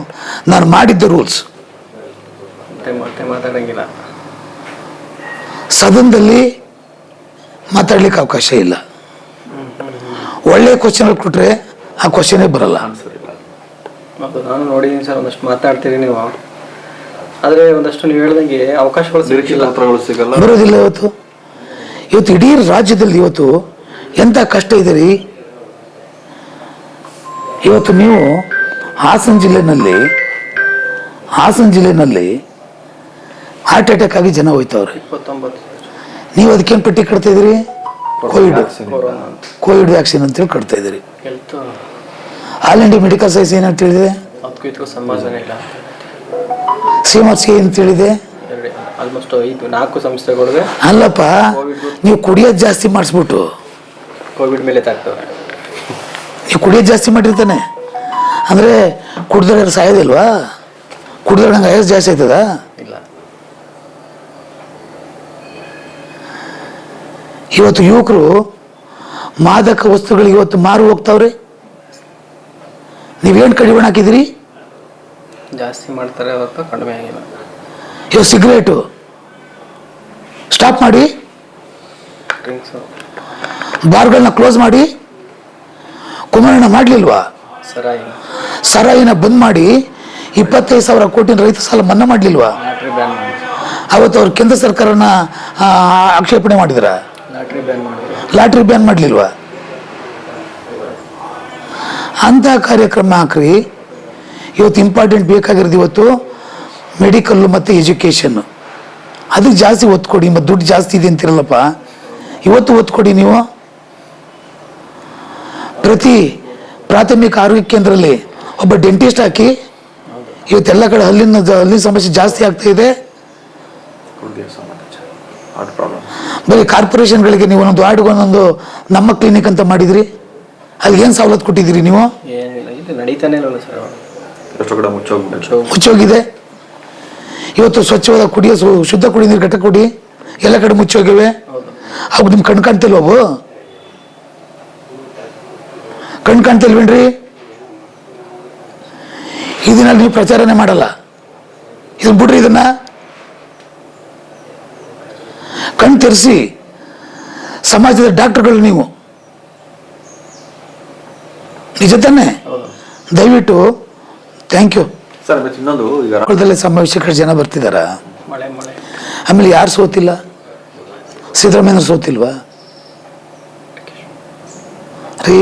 ನಾನು ಮಾಡಿದ್ದೆ ರೂಲ್ಸ್. ಮತ್ತೆ ಮತ್ತೆ ಮಾತಾಡಂಗಿಲ್ಲ. ಸದನದಲ್ಲಿ ಮಾತಾಡ್ಲಿಕ್ಕೆ ಅವಕಾಶ ಇಲ್ಲ. ಒಳ್ಳೆ ಕ್ವಶನ್ ಕೊಟ್ರೆ ಆ ಕ್ವಶನೇ ಬರಲ್ಲ. ನಾನು ನೋಡಿದ್ದೀನಿ ಸರ್ ಒಂದಷ್ಟು ಮಾತಾಡ್ತೀರಿ ನೀವು. ಆದರೆ ಒಂದಷ್ಟು ನೀವು ಹೇಳ್ದಂಗೆ ಅವಕಾಶಗಳು ಸಿಗಲ್ಲ ಸಿಗಲ್ಲ. ಬರೋದಿಲ್ಲ ಇವತ್ತು. ಇವತ್ತು ಇಡೀ ರಾಜ್ಯದಲ್ಲಿ ಇವತ್ತು ಎಂಥ ಕಷ್ಟ ಇದೆ ರೀ? ಇವತ್ತು ನೀವು ಹಾಸನ ಜಿಲ್ಲೆನಲ್ಲಿ ಹಾಸನ ಜಿಲ್ಲೆನಲ್ಲಿ ಹಾರ್ಟ್ ಅಟ್ಯಾಕ್ ಆಗಿ ಜನ ಹೋಯ್ತವ್ರೆ. ಇಪ್ಪತ್ತೊಂಬತ್ತು. ನೀವು ಅದಕ್ಕೇನು ಪಟ್ಟಿ ಕಟ್ತಾ ಇದ್ದೀರಿ ಕೋವಿಡ್ ಕೋವಿಡ್ ವ್ಯಾಕ್ಸಿನ್ ಅಂತೇಳಿ ಕಟ್ತಾ ಇದ್ದೀರಿ. ಆಲ್ ಇಂಡಿಯಾ ಮೆಡಿಕಲ್ ಸೈನ್ಸ್ ಏನಂತ ಹೇಳಿದೆ? ಅದಕ್ಕೂ ಅಂತ ಹೇಳಿದೆ? ನಾಲ್ಕು ಸಂಸ್ಥೆಗಳಿಗೆ ಅಲ್ಲಪ್ಪ ನೀವು ಕುಡಿಯೋದು ಜಾಸ್ತಿ ಮಾಡಿಸ್ಬಿಟ್ಟು. ಕೋವಿಡ್ ಮೇಲೆ ತಾಗ್ತವೆ ನೀವು ಕುಡಿಯೋದು ಜಾಸ್ತಿ ಮಾಡಿರ್ತಾನೆ. ಅಂದರೆ ಕುಡ್ದ್ರೆ ಸಾಯೋದಿಲ್ವಾ? ಕುಡಿದ್ರೆ ನಂಗೆ ಆಯಸ್ ಜಾಸ್ತಿ ಆಯ್ತದ ಇಲ್ಲ ಇವತ್ತು ಯುವಕರು ಮಾದಕ ವಸ್ತುಗಳಿಗೆ ಇವತ್ತು ಮಾರು ಹೋಗ್ತಾವ್ರೆ? ನೀವೇನು ಕಡಿವಾಣ ಹಾಕಿದಿರಿ ಜಾಸ್ತಿ ಮಾಡ್ತಾರೆ ಹೊರತು ಕಡಿಮೆ ಆಗಿಲ್ಲ. ಇವಾಗ ಸಿಗರೇಟು. ಸ್ಟಾಪ್ ಮಾಡಿ. ಡ್ರಿಂಕ್ಸು ಬಾರ್ಗಳನ್ನ ಕ್ಲೋಸ್ ಮಾಡಿ. ಕುಮಾರಣ್ಣ ಮಾಡಲಿಲ್ವಾ? ಸರಾಯಿ ಸರಾಯಿನ ಬಂದ್ ಮಾಡಿ ಇಪ್ಪತ್ತೈದು ಸಾವಿರ ಕೋಟಿ ರೈತ ಸಾಲ ಮನ್ನಾ ಮಾಡಲಿಲ್ವಾ? ಅವತ್ತು ಅವ್ರು ಕೇಂದ್ರ ಸರ್ಕಾರನ ಆಕ್ಷೇಪಣೆ ಮಾಡಿದ್ರ? ಲಾಟ್ರಿ ಬ್ಯಾನ್ ಮಾಡಲಿಲ್ವಾ? ಅಂಥ ಕಾರ್ಯಕ್ರಮ ಹಾಕ್ರಿ. ಇವತ್ತು ಇಂಪಾರ್ಟೆಂಟ್ ಬೇಕಾಗಿರೋದು ಇವತ್ತು ಮೆಡಿಕಲ್ಲು ಮತ್ತು ಎಜುಕೇಷನ್ನು ಅದಕ್ಕೆ ಜಾಸ್ತಿ ಒತ್ತು ಕೊಡಿ ಮತ್ತು ದುಡ್ಡು ಜಾಸ್ತಿ ಇದೆ ಅಂತಿರಲ್ಲಪ್ಪ. ಇವತ್ತು ಒತ್ತು ಕೊಡಿ ನೀವು. ಪ್ರತಿ ಪ್ರಾಥಮಿಕ ಆರೋಗ್ಯ ಕೇಂದ್ರದಲ್ಲಿ ಒಬ್ಬ ಡೆಂಟಿಸ್ಟ್ ಹಾಕಿ ಇವತ್ತೆಲ್ಲ ಕಡೆ ಹಲ್ಲಿನ ಹಲ್ಲಿನ ಸಮಸ್ಯೆ ಜಾಸ್ತಿ ಆಗ್ತಾ ಇದೆ ಗುಡ್ಗೆ ಸಂಬಂಧ ಹಾರ್ಟ್ ಪ್ರಾಬ್ಲಮ್ ಬರೀ ಕಾರ್ಪೊರೇಷನ್ಗಳಿಗೆ ನೀವು ಒಂದೊಂದು ವಾರ್ಡ್ಗೆ ಒಂದೊಂದು ನಮ್ಮ ಕ್ಲಿನಿಕ್ ಅಂತ ಮಾಡಿದ್ರಿ? ಅಲ್ಲಿ ಏನು ಸವಲತ್ತು ಕೊಟ್ಟಿದ್ದೀರಿ ನೀವು? ಮುಚ್ಚೋಗಿದೆ? ಇವತ್ತು ಸ್ವಚ್ಛವಾದ ಕುಡಿಯೋ ಶುದ್ಧ ಕುಡಿ ನೀರು ಘಟ ಕುಡಿ ಎಲ್ಲ ಕಡೆ ಮುಚ್ಚೋಗಿವೆ. ಹೋಗಿವೆ ಅವು ನಿಮ್ ಕಣ್ ಕಾಣ್ತಿಲ್ವ ಅವು? ಕಣ್ ಕಾಣ್ತಿಲ್ವೇನ್ರಿ? ಇದನ್ನ ನೀವು ಪ್ರಚಾರನೇ ಮಾಡಲ್ಲ. ಇದನ್ನ ಬಿಡ್ರಿ ಇದನ್ನ. ಕಣ್ ತೆರೆಸಿ ಸಮಾಜದ ಡಾಕ್ಟರ್ಗಳು ನೀವು. ನಿಜ ತಾನೆ? ದಯವಿಟ್ಟು ಥ್ಯಾಂಕ್ ಯು ಸರ್ ಮತ್ತೆ ಇನ್ನೊಂದು ಸಮಾವೇಶಕ್ಕೆ ಜನ ಬರ್ತಿದಾರ. ಮಳೆ ಮಳೆ. ಆಮೇಲೆ ಯಾರು ಸೋತಿಲ್ಲ? ಸಿದ್ದರಾಮಯ್ಯ ಸೋತಿಲ್ವಾ? ರೀ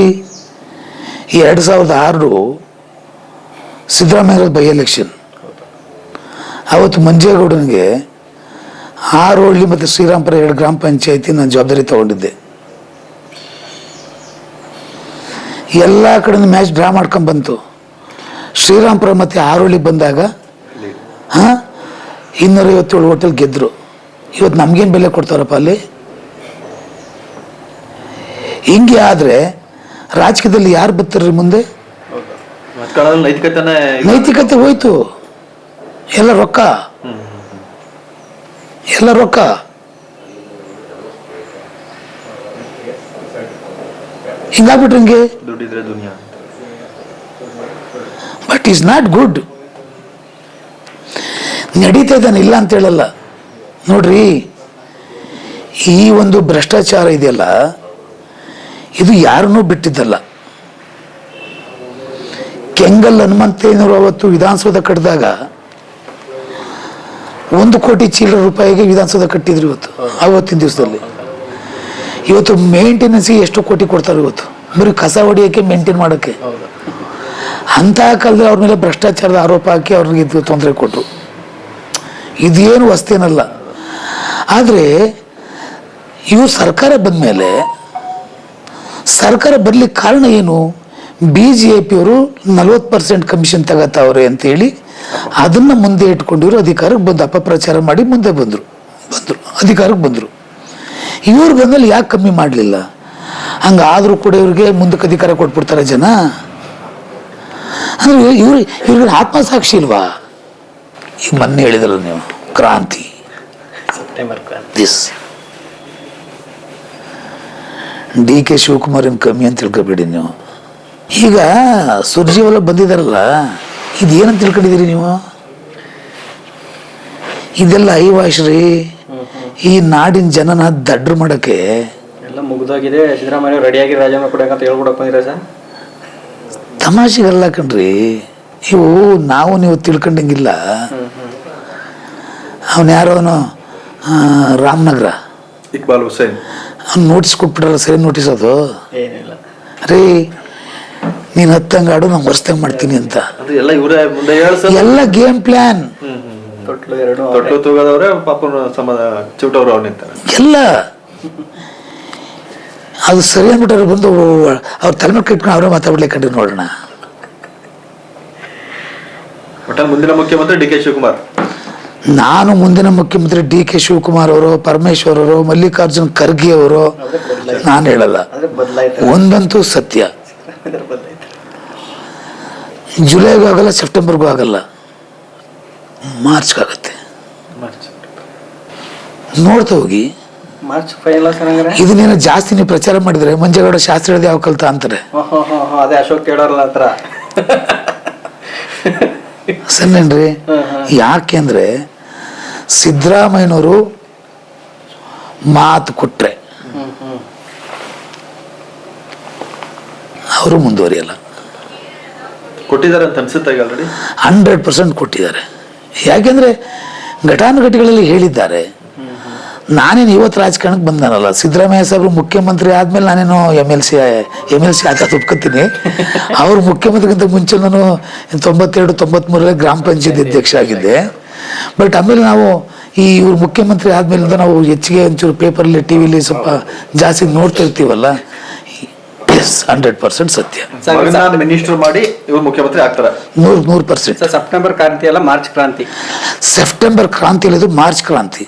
ಈ ಎರಡು ಸಾವಿರದ ಆರು ಸಿದ್ದರಾಮಯ್ಯ ಬೈ ಎಲೆಕ್ಷನ್ ಅವತ್ತು ಮಂಜೇಗೌಡನಿಗೆ ಆರು ಹಳ್ಳಿ ಮತ್ತು ಶ್ರೀರಾಮ್ಪುರ ಎರಡು ಗ್ರಾಮ ಪಂಚಾಯತಿ ನಾನು ಜವಾಬ್ದಾರಿ ತಗೊಂಡಿದ್ದೆ. ಎಲ್ಲ ಕಡೆ ಮ್ಯಾಚ್ ಡ್ರಾ ಮಾಡ್ಕೊಂಡ್ ಬಂತು. ಶ್ರೀರಾಮ್ಪುರ ಮತ್ತು ಆರೋಳಿಗೆ ಬಂದಾಗ ಹಾಂ ಇನ್ನೂರೈವತ್ತೇಳು ಹೋಟೆಲ್ ಗೆದ್ದರು ಇವತ್ತು ನಮ್ಗೇನು ಬೆಲೆ ಕೊಡ್ತಾರಪ್ಪ ಅಲ್ಲಿ? ಹಿಂಗೆ ಆದರೆ ರಾಜಕೀಯದಲ್ಲಿ ಯಾರು ಬರ್ತಾರ್ರಿ ಮುಂದೆ? ನೈತಿಕತೆ ಹೋಯ್ತು. ಎಲ್ಲ ರೊಕ್ಕ. ಎಲ್ಲ ರೊಕ್ಕ. ಹಿಂಗಾಗ್ಬಿಟ್ರೆ ಹಿಂಗೆ? ಬಟ್ ಈಸ್ ನಾಟ್ ಗುಡ್ ನಡೀತಾ ಇದ್ದಾನೆ ಇಲ್ಲ ಅಂತ ಹೇಳಲ್ಲ. ನೋಡ್ರಿ ಈ ಒಂದು ಭ್ರಷ್ಟಾಚಾರ ಇದೆಯಲ್ಲ ಇದು ಯಾರನ್ನೂ ಬಿಟ್ಟಿದ್ದಲ್ಲ. ಕೆಂಗಲ್ ಹನುಮಂತೇನವರು ಅವತ್ತು ವಿಧಾನಸೌಧ ಕಟ್ಟಿದಾಗ ಒಂದು ಕೋಟಿ ಚಿಲ್ಲರೆ ರೂಪಾಯಿಗೆ ವಿಧಾನಸೌಧ ಕಟ್ಟಿದ್ರು ಇವತ್ತು, ಅವತ್ತಿನ ದಿವಸದಲ್ಲಿ. ಇವತ್ತು ಮೇಂಟೆನೆನ್ಸಿಗೆ ಎಷ್ಟು ಕೋಟಿ ಕೊಡ್ತಾರೆ ಇವತ್ತು? ಬರೀ ಕಸ ಹೊಡಿಯೋಕ್ಕೆ ಮೇಂಟೈನ್ ಮಾಡೋಕ್ಕೆ. ಅಂತಹ ಕಾಲದಲ್ಲಿ ಅವ್ರ ಮೇಲೆ ಭ್ರಷ್ಟಾಚಾರದ ಆರೋಪ ಹಾಕಿ ಅವ್ರಿಗೆ ಇದು ತೊಂದರೆ ಕೊಟ್ಟರು ಇದೇನು ವಸ್ತೇನಲ್ಲ. ಆದರೆ, ಇವು ಸರ್ಕಾರ ಬಂದ ಮೇಲೆ, ಸರ್ಕಾರ ಬರಲಿಕ್ಕೆ ಕಾರಣ ಏನು? ಬಿ ಜೆ ಪಿಯವರು ನಲ್ವತ್ತು ಪರ್ಸೆಂಟ್ ಕಮಿಷನ್ ತಗೋತಾವ್ರೆ ಅಂತೇಳಿ ಅದನ್ನು ಮುಂದೆ ಇಟ್ಕೊಂಡಿರು ಅಧಿಕಾರಕ್ಕೆ ಬಂದು ಅಪಪ್ರಚಾರ ಮಾಡಿ ಮುಂದೆ ಬಂದರು ಬಂದರು ಅಧಿಕಾರಕ್ಕೆ ಬಂದರು. ಇವ್ರು ಬಂದಲ್ಲಿ ಯಾಕೆ ಕಮ್ಮಿ ಮಾಡಲಿಲ್ಲ? ಹಂಗಾದರೂ ಕೂಡ ಇವ್ರಿಗೆ ಮುಂದಕ್ಕೆ ಅಧಿಕಾರ ಕೊಟ್ಬಿಡ್ತಾರೆ ಜನ. ಅಂದ್ರೆ ಇವ್ರು ಇವ್ರಿಗೆ ಆತ್ಮಸಾಕ್ಷಿ ಇಲ್ವಾ? ಈಗ ಮೊನ್ನೆ ಹೇಳಿದ್ರಲ್ಲ ನೀವು ಕ್ರಾಂತಿ. September this D K Shivakumar ಏನು ಕಮ್ಮಿ ಅಂತ ತಿಳ್ಕೊಬೇಡಿ ನೀವು. ಈಗ ಸುರ್ಜಿವೆಲ್ಲ ಬಂದಿದಾರಲ್ಲ ಇದೇನಂತ ತಿಳ್ಕೊಂಡಿದ್ದೀರಿ ನೀವು? ಇದೆಲ್ಲ ಐವಾಶ್ರೀ ಈ ನಾಡಿನ ಜನನ ದಡ್ರು ಮಾಡಕ್ಕೆ ಎಲ್ಲ ಮುಗ್ದೋಗಿದೆ. ಸಿದ್ದರಾಮಯ್ಯ ರೆಡಿಯಾಗಿ ರಾಜೀನಾಮೆ ಕೊಡಬೇಕಂತ ಹೇಳ್ಬಿಡಕ್ ಬಂದಿರ ಸರ್? ತಮಾಷೆಗಲ್ಲ ಕಣ್ರಿ ಇವು ನಾವು ನೀವು ತಿಳ್ಕೊಂಡಂಗಿಲ್ಲ. ಅವನು ಯಾರೋ ಅವನು? ರಾಮನಗರ. ಇಕ್ಬಾಲ್ ಹುಸೇನ್. ಅವ್ನು ನೋಟಿಸ್ ಕೊಟ್ಬಿಟ್ರಲ್ಲ ಸರಿ ನೋಟಿಸ್ ಅದು? ಏನಿಲ್ಲ. ರೀ ನೀನು ಹತ್ತಂಗೆ ಆಡು ನಾನು ವರ್ಷದಂಗೆ ಮಾಡ್ತೀನಿ ಅಂತ. ಅಂದ್ರೆ ಎಲ್ಲ ಇವರೇ ಮುಂದೆ ಹೇಳ್ಸ ಎಲ್ಲ ಗೇಮ್ ಪ್ಲಾನ್ ಎಲ್ಲ. ಅದು ಸರಿ ಅಂದ್ಬಿಟ್ಟು ಬಂದು ಅವ್ರ ತಲೆ ಮೇಲೆ ಕಟ್ಕೊಂಡು ಅವರೇ ಮಾತಾಡ್ಲಿಕ್ಕೆ ನೋಡೋಣ. ಮುಂದಿನ ಮುಖ್ಯಮಂತ್ರಿ ಡಿ ಕೆ ಶಿವಕುಮಾರ್. ನಾನು ಮುಂದಿನ ಮುಖ್ಯಮಂತ್ರಿ ಡಿ ಕೆ ಶಿವಕುಮಾರ್ ಅವರು ಪರಮೇಶ್ವರ್ ಅವರು ಮಲ್ಲಿಕಾರ್ಜುನ್ ಖರ್ಗೆ ಅವರು ನಾನು ಹೇಳಲ್ಲ. ಒಂದಂತೂ ಸತ್ಯ. ಜುಲೈಗೂ ಆಗಲ್ಲ ಸೆಪ್ಟೆಂಬರ್ಗೂ ಆಗಲ್ಲ. ಮಾರ್ಚ್ಗಾಗತ್ತೆ. ನೋಡ್ತಾ ಹೋಗಿ. ಇದನ್ನೇನು ಜಾಸ್ತಿ ನೀವು ಪ್ರಚಾರ ಮಾಡಿದ್ರೆ ಮಂಜೇಗೌಡ ಶಾಸ್ತ್ರ ಹೇಳ್ದೆ ಯಾವ ಕಲ್ತ ಅಂತಾರೆ. ಸರಿ ಯಾಕೆ ಅದೇ ಅಶೋಕ್ ಹತ್ರ. ಹ್ಮ್ ಯಾಕೆಂದ್ರೆ ಸಿದ್ದರಾಮಯ್ಯನವರು ಮಾತು ಕೊಟ್ರೆ. ಅವರು ಮುಂದುವರಿಯಲ್ಲ. ಕೊಟ್ಟಿದ್ದಾರೆ ಅಂತ ಅನ್ಸುತ್ತೆ ಆಲ್ರೆಡಿ ಹಂಡ್ರೆಡ್ ಪರ್ಸೆಂಟ್ ಕೊಟ್ಟಿದ್ದಾರೆ. ಯಾಕೆಂದ್ರೆ ಘಟಾನುಘಟಿಗಳಲ್ಲಿ ಹೇಳಿದ್ದಾರೆ ನಾನೇನು ಇವತ್ತು ರಾಜಕಾರಣಕ್ಕೆ ಬಂದಾನಲ್ಲ ಸಿದ್ದರಾಮಯ್ಯ ಸಾಹೇಬರು ಮುಖ್ಯಮಂತ್ರಿ ಆದ್ಮೇಲೆ ನಾನೇನು M L C M L C ಆತ ಒಪ್ಕೊತೀನಿ. ಅವ್ರು ಮುಖ್ಯಮಂತ್ರಿಗಿಂತ ಮುಂಚೆ ನಾನು ತೊಂಬತ್ತೆರಡು ತೊಂಬತ್ಮೂರರಲ್ಲಿ ಗ್ರಾಮ ಪಂಚಾಯತ್ ಅಧ್ಯಕ್ಷ ಆಗಿದ್ದೆ. ಬಟ್ ಆಮೇಲೆ ನಾವು ಈ ಇವ್ರು ಮುಖ್ಯಮಂತ್ರಿ ಆದ್ಮೇಲಿಂದ ನಾವು ಹೆಚ್ಚಿಗೆ ಒಂಚೂರು ಪೇಪರಲ್ಲಿ ಟಿ ವಿಲಿ ಸ್ವಲ್ಪ ಜಾಸ್ತಿ ನೋಡ್ತಾ ಇರ್ತೀವಲ್ಲ ಎಸ್ ಹಂಡ್ರೆಡ್ ಪರ್ಸೆಂಟ್ ಸತ್ಯ. ಮಿನಿಸ್ಟರ್ ಮಾಡಿ ಇವರು ಮುಖ್ಯಮಂತ್ರಿ ಆಗ್ತಾರೆ. ನೂರು ನೂರು ಪರ್ಸೆಂಟ್ ಸೆಪ್ಟೆಂಬರ್ ಕ್ರಾಂತಿ ಅಲ್ಲ ಮಾರ್ಚ್ ಕ್ರಾಂತಿ. ಸೆಪ್ಟೆಂಬರ್ ಕ್ರಾಂತಿ. ಇಲ್ಲದು ಮಾರ್ಚ್ ಕ್ರಾಂತಿ